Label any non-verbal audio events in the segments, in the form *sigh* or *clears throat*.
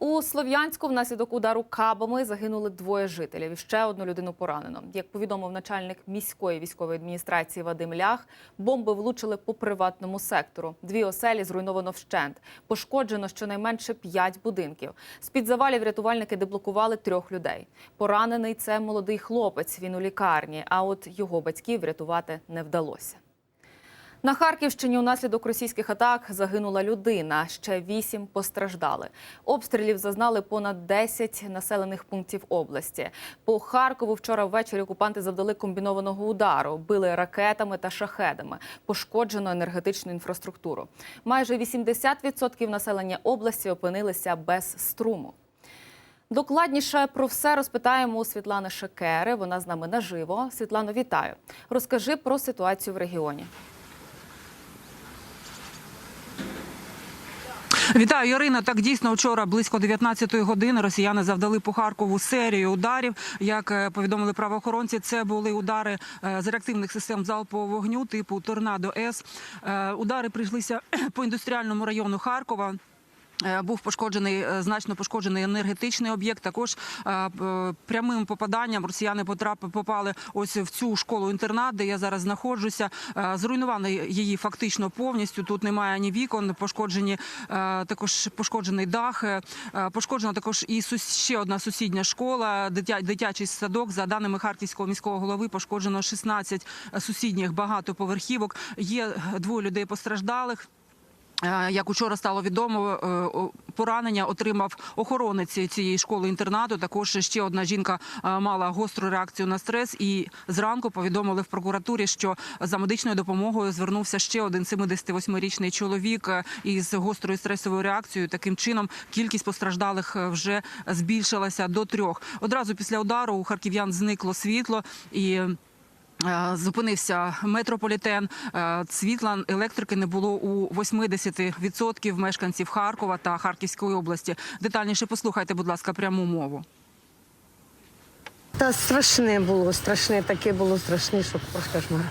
У Слов'янську внаслідок удару кабами загинули двоє жителів. І ще одну людину поранено. Як повідомив начальник міської військової адміністрації Вадим Лях, бомби влучили по приватному сектору. Дві оселі зруйновано вщент. Пошкоджено щонайменше п'ять будинків. З під завалів рятувальники деблокували трьох людей. Поранений це молодий хлопець. Він у лікарні. А от його батьків врятувати не вдалося. На Харківщині унаслідок російських атак загинула людина. Ще вісім постраждали. Обстрілів зазнали понад 10 населених пунктів області. По Харкову вчора ввечері окупанти завдали комбінованого удару, били ракетами та шахедами. Пошкоджено енергетичну інфраструктуру. Майже 80% населення області опинилися без струму. Докладніше про все розпитаємо у Світлани Шекери. Вона з нами наживо. Світлано, вітаю. Розкажи про ситуацію в регіоні. Вітаю, Ірина. Так дійсно вчора близько 19-ї години росіяни завдали по Харкову серію ударів. Як е, повідомили правоохоронці, це були удари е, з реактивних систем залпового вогню типу Торнадо С. Е, Удари прийшлися *clears throat* по індустріальному району Харкова. Е, Був пошкоджений е, значно пошкоджений енергетичний об'єкт. Також е, прямим попаданням росіяни попали ось в цю школу інтернат, де я зараз знаходжуся. Зруйнували її фактично повністю. Тут немає ні вікон, пошкоджені також пошкоджений дах. Пошкоджена також і ще одна сусідня школа, дитячий садок. За даними харківського міського голови, пошкоджено 16 сусідніх багатоповерхівок. Є двоє людей постраждалих. Е, Як учора стало відомо, е, поранення отримав охоронець цієї школи інтернату. Також ще одна жінка е, мала гостру реакцію на стрес. І зранку повідомили в прокуратурі, що за медичною допомогою звернувся ще один 78-річний чоловік із гострою стресовою реакцією. Таким чином кількість постраждалих вже збільшилася до трьох. Одразу після удару у харків'ян зникло світло і. Е, Зупинився метрополітен. Е, Світла електрики не було у 80% мешканців Харкова та Харківської області. Детальніше послухайте, будь ласка, пряму мову. Та страшне було, страшне, таке було страшне, що просто кошмар.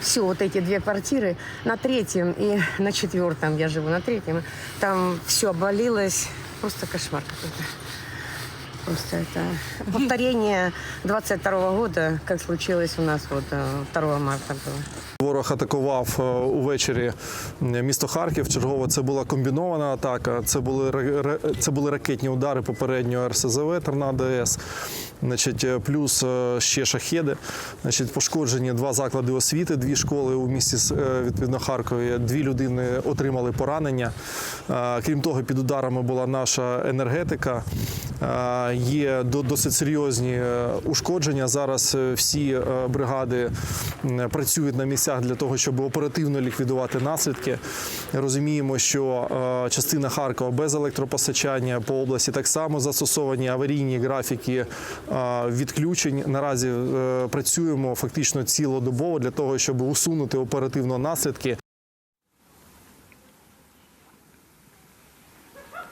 Все, вот эти две квартиры на третьем и на четвертом я живу, на третьем. Там все обвалилось. Просто кошмар какой-то Просто это повторение 22 года, как случилось у нас вот э, 2 марта было. Ворог атакував е, увечері місто Харків. Чергово це була комбінована атака. Це були ра- ра- це були ракетні удари попередньо РСЗВ Торнадо С. Значить, е, плюс е, ще шахеди. Значить, пошкоджені два заклади освіти, дві школи у місті с- е, відповідно Харкові. Дві людини отримали поранення. Е, Крім того, під ударами була наша енергетика. Е, Є до- досить серйозні е, ушкодження. Зараз е, всі бригади працюють на місцях для того, щоб оперативно ліквідувати наслідки. Розуміємо, що частина Харкова без електропостачання по області так само застосовані аварійні графіки відключень. Наразі працюємо фактично цілодобово для того, щоб усунути оперативно наслідки.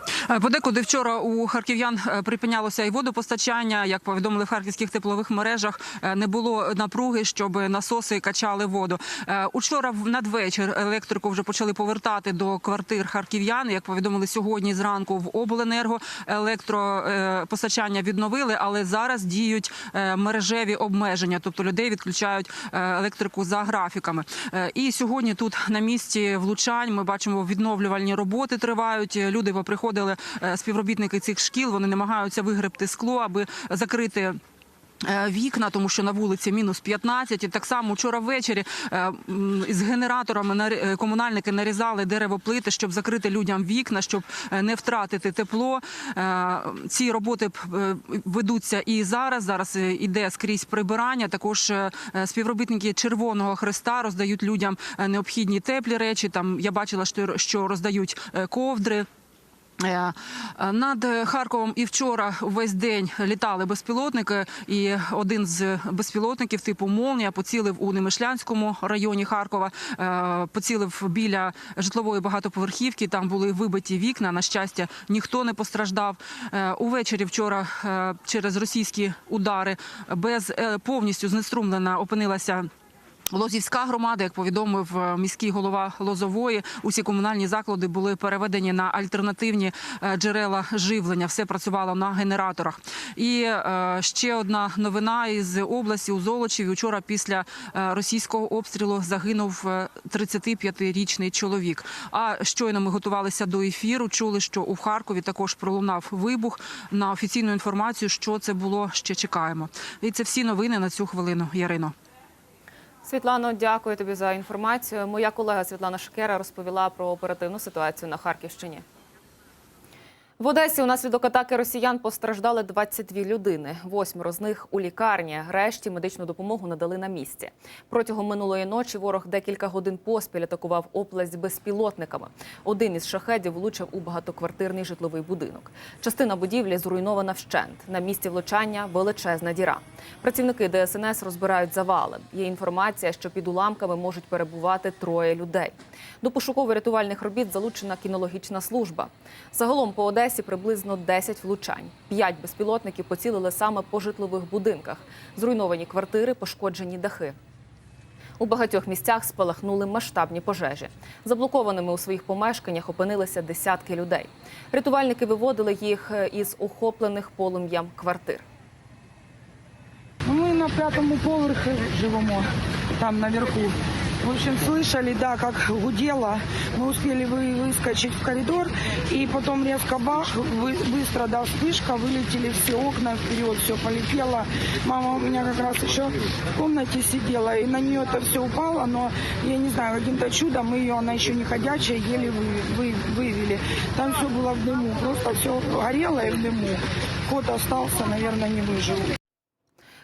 Е, Подекуди вчора у харків'ян е, припинялося і водопостачання. Як повідомили в харківських теплових мережах, е, не було напруги, щоб насоси качали воду. Е, Учора надвечір електрику вже почали повертати до квартир харків'ян. Як повідомили сьогодні зранку в обленерго електропостачання відновили, але зараз діють е, мережеві обмеження, тобто людей відключають е, електрику за графіками. Е, І сьогодні тут на місці влучань ми бачимо відновлювальні роботи тривають. Люди поприходили е, співробітники цих шкіл. Вони намагаються вигребти скло, аби закрити. е, Вікна, тому що на вулиці мінус 15. І так само вчора ввечері е, з генераторами е, комунальники нарізали деревоплити, щоб закрити людям вікна, щоб е, не втратити тепло. Е, Ці роботи е, ведуться і зараз. Зараз е, іде скрізь прибирання. Також е, е, співробітники Червоного Христа роздають людям е, необхідні теплі речі. Там я бачила, що- роздають е, ковдри. Е, Над Харковом і вчора увесь день літали безпілотники, і один з безпілотників типу Молнія поцілив у Немишлянському районі Харкова, е, поцілив біля житлової багатоповерхівки. Там були вибиті вікна. На щастя, ніхто не постраждав. Е, Увечері вчора через російські удари без повністю знеструмлена опинилася. Лозівська громада, як повідомив е, міський голова Лозової, усі комунальні заклади були переведені на альтернативні е, джерела живлення. Все працювало на генераторах. І е, ще одна новина із області у Золочеві. Учора після російського обстрілу загинув е, 35-річний чоловік. А щойно ми готувалися до ефіру. Чули, що у Харкові також пролунав вибух. На офіційну інформацію, що це було, ще чекаємо. І це всі новини на цю хвилину. Ярино. Світлано, дякую тобі за інформацію. Моя колега Світлана Шкера розповіла про оперативну ситуацію на Харківщині. В Одесі унаслідок атаки росіян постраждали 22 людини. Восьмеро з них у лікарні. Решті медичну допомогу надали на місці. Протягом минулої ночі ворог декілька годин поспіль атакував область безпілотниками. Один із шахедів влучив у багатоквартирний житловий будинок. Частина будівлі зруйнована вщент. На місці влучання величезна діра. Працівники ДСНС розбирають завали. Є інформація, що під уламками можуть перебувати троє людей. До пошуково-рятувальних робіт залучена кінологічна служба. Загалом по Одесі приблизно 10 влучань. П'ять безпілотників поцілили саме по житлових будинках. Зруйновані квартири, пошкоджені дахи. У багатьох місцях спалахнули масштабні пожежі. Заблокованими у своїх помешканнях опинилися десятки людей. Рятувальники виводили їх е, із охоплених полум'ям квартир. Ну, Мы на пятом поверхе живемо, там наверху. В общем, слышали, да, как гудело. Мы успели вы, выскочить в коридор, и потом резко бах, вы, быстро, да, вспышка, вылетели все окна вперед, все полетело. Мама у меня как раз еще в комнате сидела, и на нее это все упало, но я не знаю, каким-то чудом мы ее, она еще не ходячая, еле вы, вы, вывели. Там все было в дыму, просто все горело и в дыму. Кот остался, наверное, не выжил.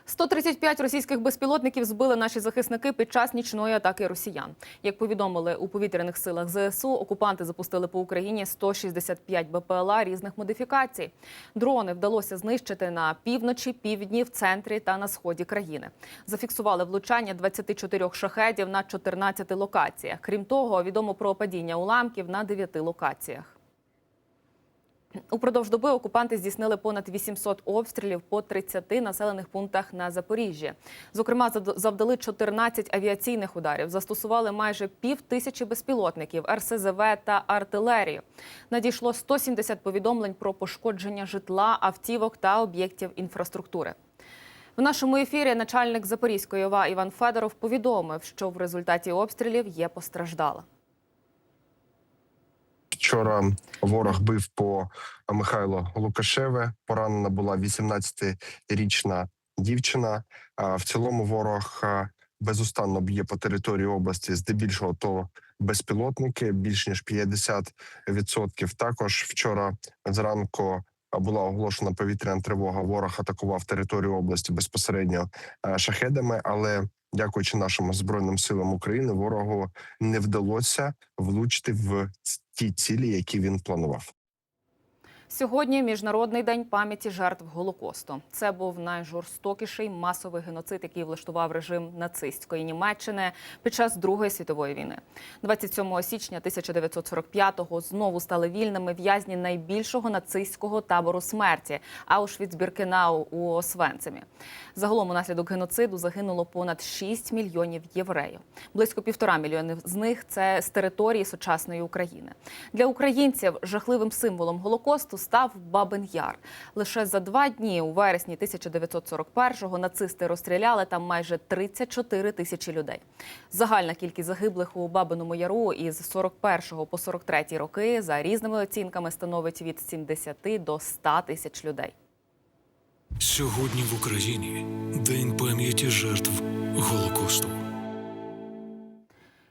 135 російських безпілотників збили наші захисники під час нічної атаки росіян. Як повідомили у повітряних силах ЗСУ, окупанти запустили по Україні 165 БПЛА різних модифікацій. Дрони вдалося знищити на півночі, півдні, в центрі та на сході країни. Зафіксували влучання 24 шахедів на 14 локаціях. Крім того, відомо про падіння уламків на 9 локаціях. Упродовж доби окупанти здійснили понад 800 обстрілів по 30 населених пунктах на Запоріжжі. Зокрема, завдали 14 авіаційних ударів, застосували майже пів тисячі безпілотників, РСЗВ та артилерію. Надійшло 170 повідомлень про пошкодження житла, автівок та об'єктів інфраструктури. В нашому ефірі начальник Запорізької ОВА Іван Федоров повідомив, що в результаті обстрілів є постраждала. Вчора ворог бив по Михайло Лукашеве. Поранена була 18-річна дівчина. В цілому ворог безустанно б'є по території області, здебільшого то безпілотники, більш ніж 50%. Також вчора зранку була оголошена повітряна тривога. Ворог атакував територію області безпосередньо шахедами, але дякуючи нашим збройним силам України, ворогу не вдалося влучити в ті цілі, які він планував. Сьогодні міжнародний день пам'яті жертв Голокосту. Це був найжорстокіший масовий геноцид, який влаштував режим нацистської Німеччини під час Другої світової війни. 27 січня 1945-го знову стали вільними в'язні найбільшого нацистського табору смерті Аушвіц-Біркенау у Освенцимі. Загалом унаслідок геноциду загинуло понад 6 мільйонів євреїв. Близько півтора мільйонів з них це з території сучасної України. Для українців жахливим символом Голокосту став Бабин Яр. Лише за два дні у вересні 1941-го нацисти розстріляли там майже 34 тисячі людей. Загальна кількість загиблих у Бабиному Яру із 41 по 43 роки за різними оцінками становить від 70 до 100 тисяч людей. Сьогодні в Україні День пам'яті жертв Голокосту.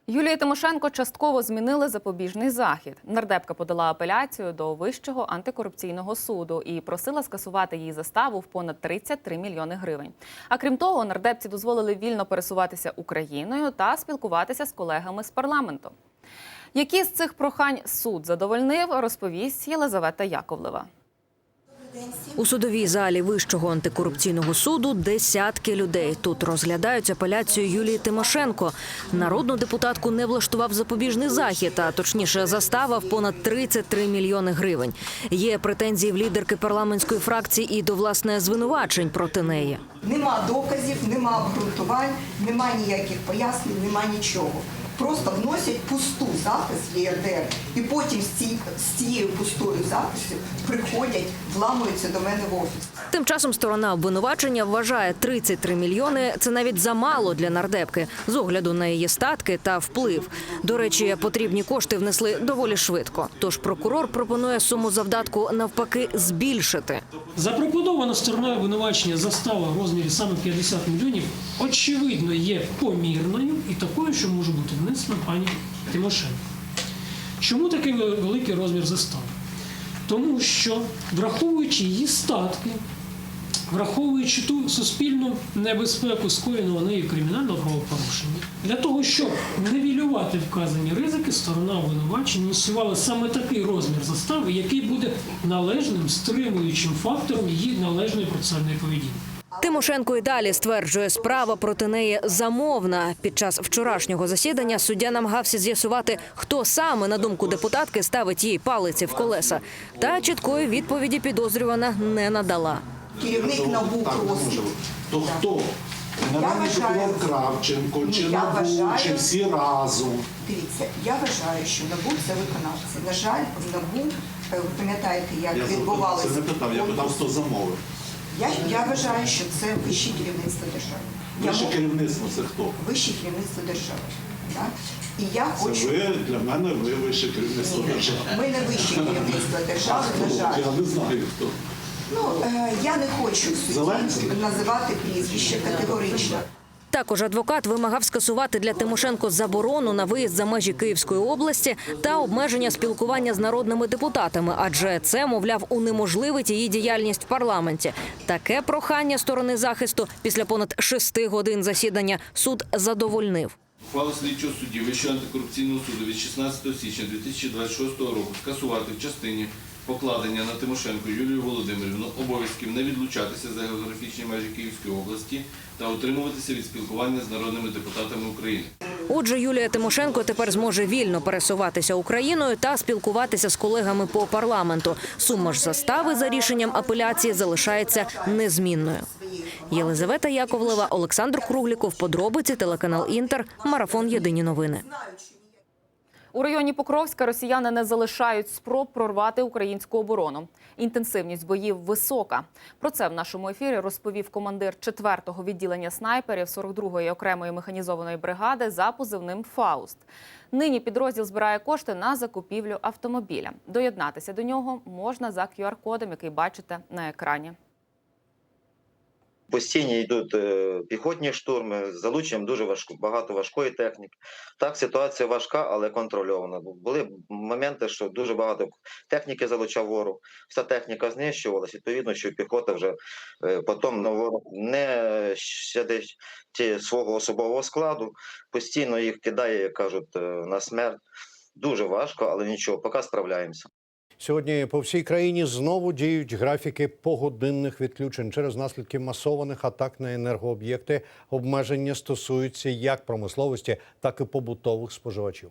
Юлії Тимошенко частково змінили запобіжний захід. Нардепка подала апеляцію до Вищого антикорупційного суду і просила скасувати її заставу в понад 33 мільйони гривень. А крім того, нардепці дозволили вільно пересуватися Україною та спілкуватися з колегами з парламенту. Які з цих прохань суд задовольнив, розповість Єлизавета Яковлева. У судовій залі Вищого антикорупційного суду десятки людей. Тут розглядають апеляцію Юлії Тимошенко. Народну депутатку не влаштував запобіжний захід, а точніше застава в понад 33 мільйони гривень. Є претензії в лідерки парламентської фракції і до власне звинувачень проти неї. Нема доказів, нема обґрунтувань, нема ніяких пояснень, нема нічого. Просто вносять пусту запис в ЄРДР і потім з, ці, з цією пустою записю приходять, вламуються до мене в офіс. Тим часом сторона обвинувачення вважає 33 мільйони – це навіть замало для нардепки з огляду на її статки та вплив. До речі, потрібні кошти внесли доволі швидко. Тож прокурор пропонує суму завдатку навпаки збільшити. Запропонована стороною обвинувачення застава в розмірі саме 50 мільйонів, очевидно, є помірною і такою, що може бути внесена пані Тимошенко. Чому такий великий розмір застави? Тому що, враховуючи її статки, враховуючи ту суспільну небезпеку скоєного нею кримінального правопорушення, для того, щоб нивелювати вказані ризики, сторона обвинувачення ініціювала саме такий розмір застави, який буде належним стримуючим фактором її належної процесуальної поведінки. Тимошенко і далі стверджує, справа проти неї замовна. Під час вчорашнього засідання суддя намагався з'ясувати, хто саме, на думку депутатки, ставить їй палиці в колеса. Та чіткої відповіді підозрювана не надала. Керівник НАБУ просить. То хто? Генеральний прокурор Кравченко, чи Я НАБУ, вважаю- чи всі разом? Дивіться, я вважаю, що НАБУ це виконавці. На жаль, в НАБУ, е, ви пам'ятаєте, як Я відбувалося. це не питав, я питав, хто замовив. Я, я вважаю, що це вище керівництво держави. Я Вище мов- керівництво це хто? вище керівництво держави. Так? І я Це хочу. ви для мене ви вище керівництво держави. Ми не вище керівництво держави, на жаль. Я не знаю хто. Ну, е, я не хочу називати прізвище категорично. Також адвокат вимагав скасувати для Тимошенко заборону на виїзд за межі Київської області та обмеження спілкування з народними депутатами, адже це, мовляв, унеможливить її діяльність в парламенті. Таке прохання сторони захисту після понад шести годин засідання суд задовольнив. Ухвала слідчого судді Вищого антикорупційного суду від 16 січня 2026 року скасувати в частині покладення на Тимошенко Юлію Володимирівну обов'язків не відлучатися за географічні межі Київської області та утримуватися від спілкування з народними депутатами України. Отже, Юлія Тимошенко тепер зможе вільно пересуватися Україною та спілкуватися з колегами по парламенту. Сума ж застави за рішенням апеляції залишається незмінною. Єлизавета Яковлева, Олександр Кругліков, подробиці, телеканал Інтер, марафон Єдині новини. У районі Покровська росіяни не залишають спроб прорвати українську оборону. Інтенсивність боїв висока. Про це в нашому ефірі розповів командир 4-го відділення снайперів 42-ї окремої механізованої бригади за позивним Фауст. Нині підрозділ збирає кошти на закупівлю автомобіля. Доєднатися до нього можна за QR-кодом, який бачите на екрані. Постійні йдуть е, піхотні штурми з залученням дуже важко, багато важкої техніки. Так, ситуація важка, але контрольована. Були моменти, що дуже багато техніки залучав ворог. Вся техніка знищувалась. Відповідно, що піхота вже е, потім на ворог не ті свого особового складу, постійно їх кидає, як кажуть, е, на смерть. Дуже важко, але нічого, поки справляємося. Сьогодні по всій країні знову діють графіки погодинних відключень через наслідки масованих атак на енергооб'єкти. Обмеження стосуються як промисловості, так і побутових споживачів.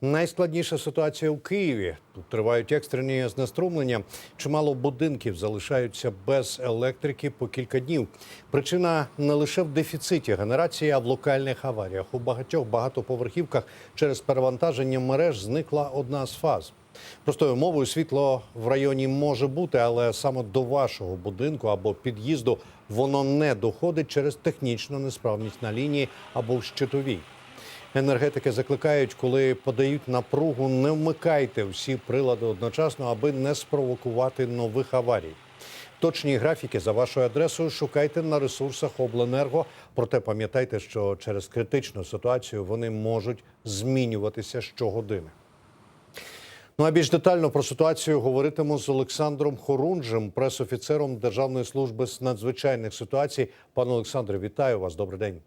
Найскладніша ситуація у Києві. Тут тривають екстрені знеструмлення. Чимало будинків залишаються без електрики по кілька днів. Причина не лише в дефіциті генерації, а в локальних аваріях. У багатьох багатоповерхівках через перевантаження мереж зникла одна з фаз. Простою мовою світло в районі може бути, але саме до вашого будинку або під'їзду воно не доходить через технічну несправність на лінії або в щитовій. Енергетики закликають, коли подають напругу, не вмикайте всі прилади одночасно, аби не спровокувати нових аварій. Точні графіки за вашою адресою шукайте на ресурсах Обленерго. Проте пам'ятайте, що через критичну ситуацію вони можуть змінюватися щогодини. Ну а більш детально про ситуацію говоритиму з Олександром Хорунжем, пресофіцером Державної служби з надзвичайних ситуацій. Пане Олександре, вітаю вас. Добрий день.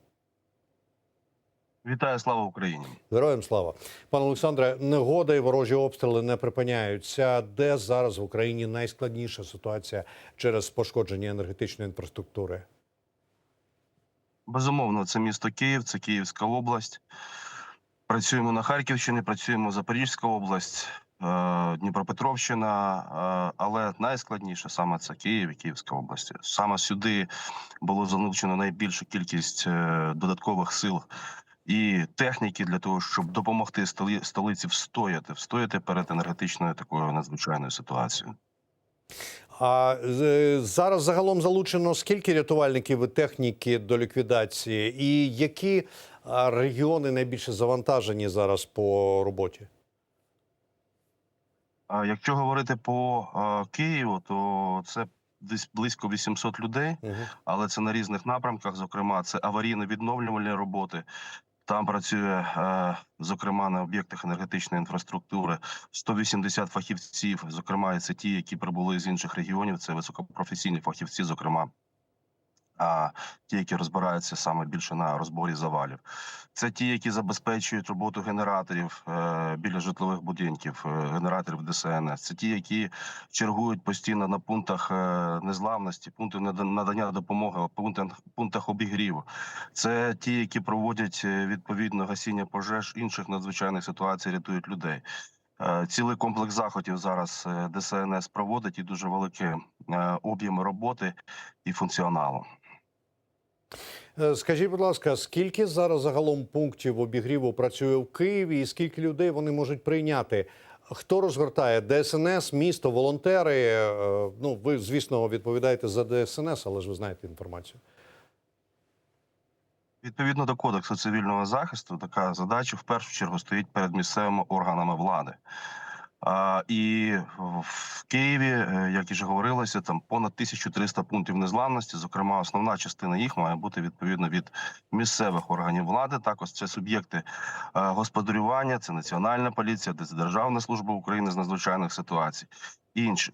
Вітаю, слава Україні! Героям слава, пане Олександре. Негода і ворожі обстріли не припиняються. Де зараз в Україні найскладніша ситуація через пошкодження енергетичної інфраструктури? Безумовно, це місто Київ, це Київська область. Працюємо на Харківщині, працюємо Запорізька область, Дніпропетровщина, е, але найскладніше саме це Київ і Київська область. Саме сюди було залучено найбільшу кількість е, додаткових сил і техніки для того, щоб допомогти столи- столиці встояти, встояти перед енергетичною такою надзвичайною ситуацією. А е, зараз загалом залучено скільки рятувальників і техніки до ліквідації, і які регіони найбільше завантажені зараз по роботі? Якщо говорити по Києву, то це десь близько 800 людей, але це на різних напрямках. Зокрема, це аварійно-відновлювальні роботи. Там працює, е, зокрема, на об'єктах енергетичної інфраструктури 180 фахівців. Зокрема, це ті, які прибули з інших регіонів. Це високопрофесійні фахівці, зокрема. А ті, які розбираються саме більше на розборі завалів, це ті, які забезпечують роботу генераторів е, біля житлових будинків, е, генераторів ДСНС. Це ті, які чергують постійно на пунктах е, незламності, пункти нада- надання допомоги, пунктах, пунктах обігріву. Це ті, які проводять відповідно гасіння пожеж інших надзвичайних ситуацій, рятують людей. Цілий комплекс заходів зараз ДСНС проводить і дуже великі об'єми роботи і функціоналу. Е, Скажіть, будь ласка, скільки зараз загалом пунктів обігріву працює в Києві, і скільки людей вони можуть прийняти? Хто розгортає ДСНС, місто, волонтери? Е, Ну, ви, звісно, відповідаєте за ДСНС, але ж ви знаєте інформацію. Відповідно до кодексу цивільного захисту, така задача в першу чергу стоїть перед місцевими органами влади. А, і в Києві, е, як і вже говорилося, там понад 1300 пунктів незламності. Зокрема, основна частина їх має бути відповідно від місцевих органів влади. Також це суб'єкти е, господарювання, це національна поліція, це Державна служба України з надзвичайних ситуацій і інші.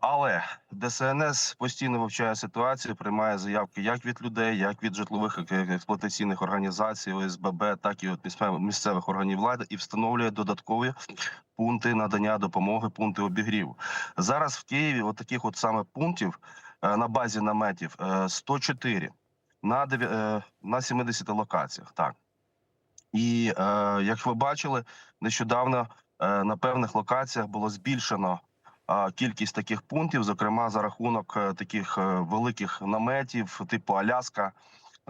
Але ДСНС постійно вивчає ситуацію, приймає заявки як від людей, як від житлових експлуатаційних організацій, ОСББ, так і від місцевих- органів влади, і встановлює додаткові пункти надання допомоги, пункти обігріву. Зараз в Києві от таких от саме пунктів е, на базі наметів е, 104 на дев'я- е, на 70 локаціях. Так і е, як ви бачили, нещодавно е, на певних локаціях було збільшено кількість таких пунктів, зокрема за рахунок е, таких е, великих наметів, типу Аляска,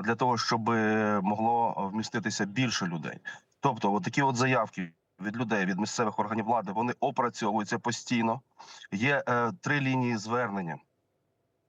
для того, щоб е, могло вміститися більше людей. Тобто, от такі от заявки від людей, від місцевих органів влади, вони опрацьовуються постійно. Є е, три лінії звернення.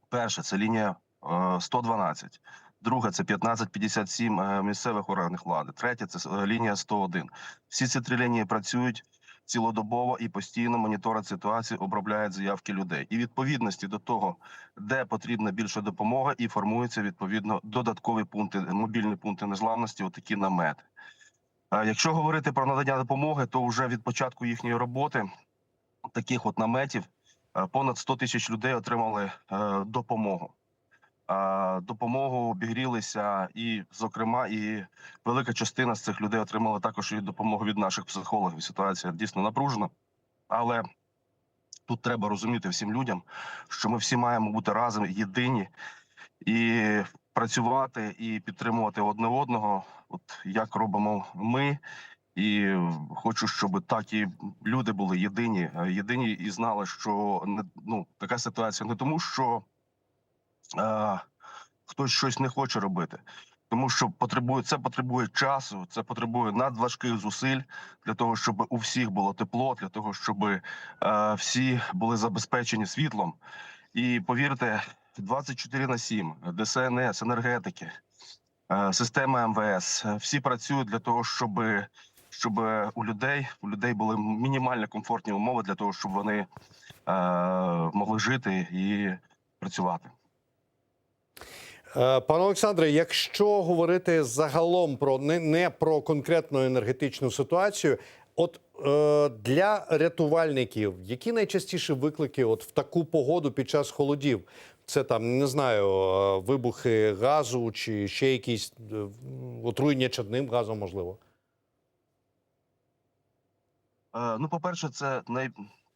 Перша це лінія е, 112. Друга це 1557 е, місцевих органів влади. Третя це лінія 101. Всі ці три лінії працюють цілодобово і постійно моніторять ситуацію, обробляють заявки людей. І відповідності до того, де потрібна більша допомога, і формуються відповідно додаткові пункти, мобільні пункти незламності, отакі намети. Якщо говорити про надання допомоги, то вже від початку їхньої роботи таких от наметів понад 100 тисяч людей отримали е, допомогу. Допомогу обігрілися, і, зокрема, і велика частина з цих людей отримала також і допомогу від наших психологів. Ситуація дійсно напружена, але тут треба розуміти всім людям, що ми всі маємо бути разом єдині і працювати і підтримувати одне одного, от як робимо ми. І хочу, щоб так і люди були єдині, єдині і знали, що не ну така ситуація не тому, що е, хтось щось не хоче робити, тому що потребує це потребує часу, це потребує надважких зусиль для того, щоб у всіх було тепло, для того, щоб е, всі були забезпечені світлом. І повірте, 24 на 7, ДСНС, енергетики, е, система МВС, всі працюють для того, щоб щоб у людей у людей були мінімально комфортні умови для того, щоб вони е, могли жити і працювати. Е, Пане Олександре, якщо говорити загалом про не, не про конкретну енергетичну ситуацію, от е, для рятувальників, які найчастіші виклики от в таку погоду під час холодів? Це там не знаю, е, вибухи газу чи ще якісь е, отруєння чадним газом, можливо. Ну, по-перше, це най...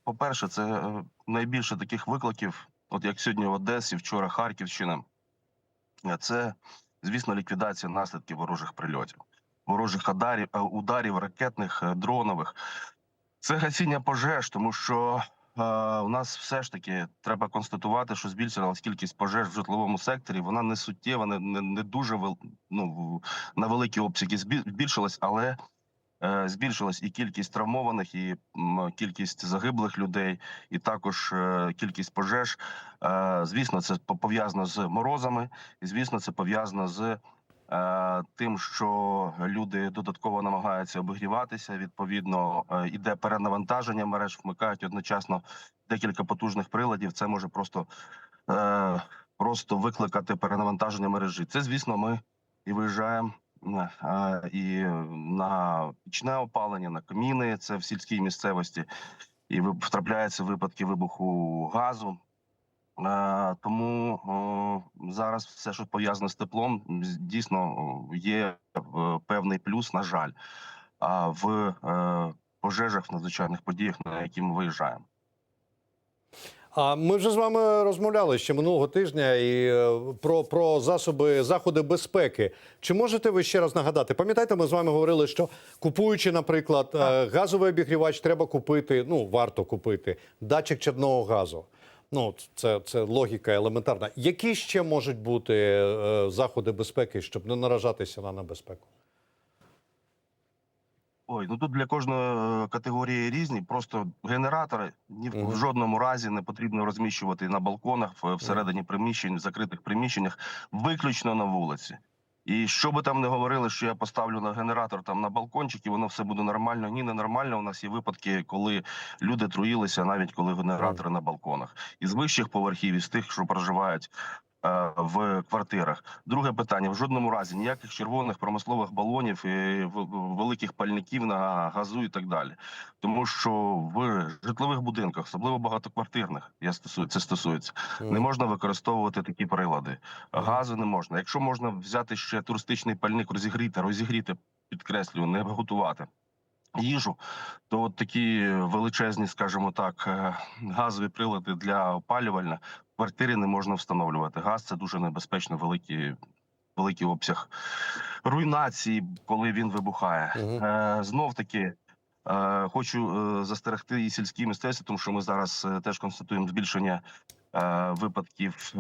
по-перше, це е, найбільше таких викликів, от як сьогодні в Одесі, вчора Харківщина. Е, Це, звісно, ліквідація наслідків ворожих прильотів, ворожих ударів, е, ударів ракетних, е, дронових. Це гасіння пожеж, тому що е, у нас все ж таки треба констатувати, що збільшилась кількість пожеж в житловому секторі. Вона не суттєва, не, не, не дуже вел, ну, на великі обсяги збі- збільшилась, але збільшилась і кількість травмованих, і кількість загиблих людей, і також е, кількість пожеж. Е, Звісно, це по- пов'язано з морозами, і звісно, це пов'язано з е, тим, що люди додатково намагаються обігріватися. Відповідно, е, іде перенавантаження мереж, вмикають одночасно декілька потужних приладів. Це може просто, е, просто викликати перенавантаження мережі. Це, звісно, ми і виїжджаємо е, і на пічне опалення, на каміни. Це в сільській місцевості, і втрапляються випадки вибуху газу. Тому зараз все, що пов'язане з теплом, дійсно є е, певний плюс, на жаль, в е, пожежах, в надзвичайних подіях, на які ми виїжджаємо. А ми вже з вами розмовляли ще минулого тижня і е, про, про засоби заходи безпеки. Чи можете ви ще раз нагадати? Пам'ятаєте, ми з вами говорили, що купуючи, наприклад, е, газовий обігрівач, треба купити, ну варто купити датчик чадного газу. Ну, це, це логіка елементарна. Які ще можуть бути е, заходи безпеки, щоб не наражатися на небезпеку? Ой, ну тут для кожної е, категорії різні. Просто генератори ні в, в жодному разі не потрібно розміщувати на балконах, всередині приміщень, в закритих приміщеннях, виключно на вулиці. І що би там не говорили, що я поставлю на генератор там на балкончик, і воно все буде нормально. Ні, не нормально. У нас є випадки, коли люди труїлися, навіть коли генератори на балконах, із вищих поверхів, із тих, що проживають. Е, В квартирах друге питання: в жодному разі ніяких червоних промислових балонів, і великих пальників на газу і так далі. Тому що в житлових будинках, особливо багатоквартирних, я стосую це стосується, не можна використовувати такі прилади. Газу не можна. Якщо можна взяти ще туристичний пальник, розігріти, розігріти, підкреслюю, не готувати. Їжу, то от такі величезні, скажімо так, е, газові прилади для опалювальня в квартирі не можна встановлювати. Газ це дуже небезпечно, великий, великий обсяг руйнації, коли він вибухає. Е, знов таки. Е, хочу е, застерегти і сільські мистецтва, тому що ми зараз теж констатуємо збільшення випадків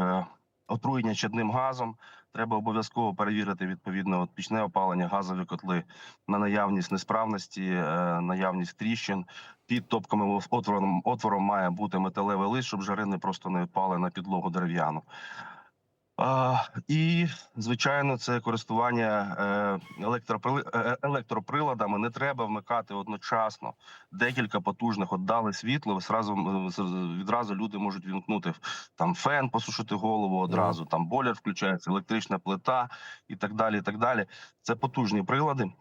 отруєння чадним газом. Треба обов'язково перевірити відповідно от, пічне опалення, газові котли на наявність несправності, е, наявність тріщин. Під топковим отвором, отвором має бути металевий лист, щоб жарини просто не впали на підлогу дерев'яну. І звичайно, це користування е, е, електроприладами. Не треба вмикати одночасно декілька потужних. отдали світло. Зразу з- відразу люди можуть вімкнути там фен, посушити голову одразу. Там бойлер включається, електрична плита і так далі. І так далі. Це потужні прилади.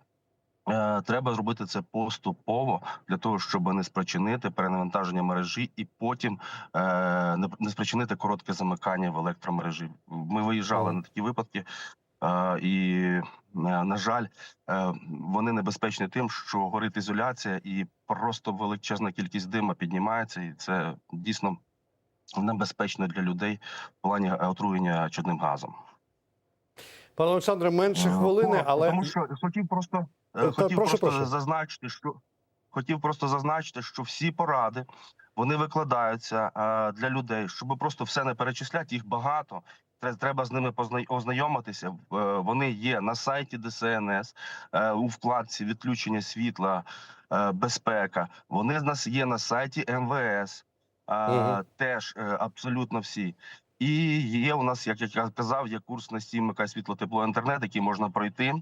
Е, Треба зробити це поступово для того, щоб не спричинити перенавантаження мережі, і потім е, не, спричинити коротке замикання в електромережі. Ми виїжджали на такі випадки, е, і на жаль, вони небезпечні тим, що горить ізоляція, і просто величезна кількість дима піднімається, і це дійсно небезпечно для людей в плані отруєння чадним газом. Пане Олександре, менше Е, хвилини, але тому що хотів просто Та, е, хотів прошу, просто прошу. зазначити, що хотів просто зазначити, що всі поради вони викладаються е, для людей, щоб просто все не перечисляти. Їх багато. Тре- Треба з ними ознайомитися. Вони є на сайті ДСНС у вкладці відключення світла, безпека. Вони з нас є на сайті МВС. Мгм. Теж абсолютно всі. І є у нас, як я казав, є курс на стімика світло, тепло, інтернет, який можна пройти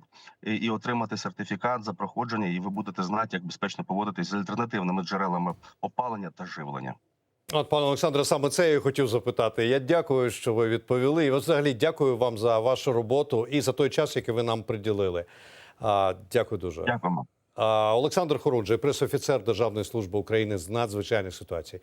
і, отримати сертифікат за проходження, і ви будете знати, як безпечно поводитись з альтернативними джерелами опалення та живлення. От, пане Олександре, саме це я хотів запитати. Я дякую, що ви відповіли. І взагалі дякую вам за вашу роботу і за той час, який ви нам приділили. А, дякую дуже. Дякуємо. А, Олександр Хоруджий, пресофіцер Державної служби України з надзвичайних ситуацій.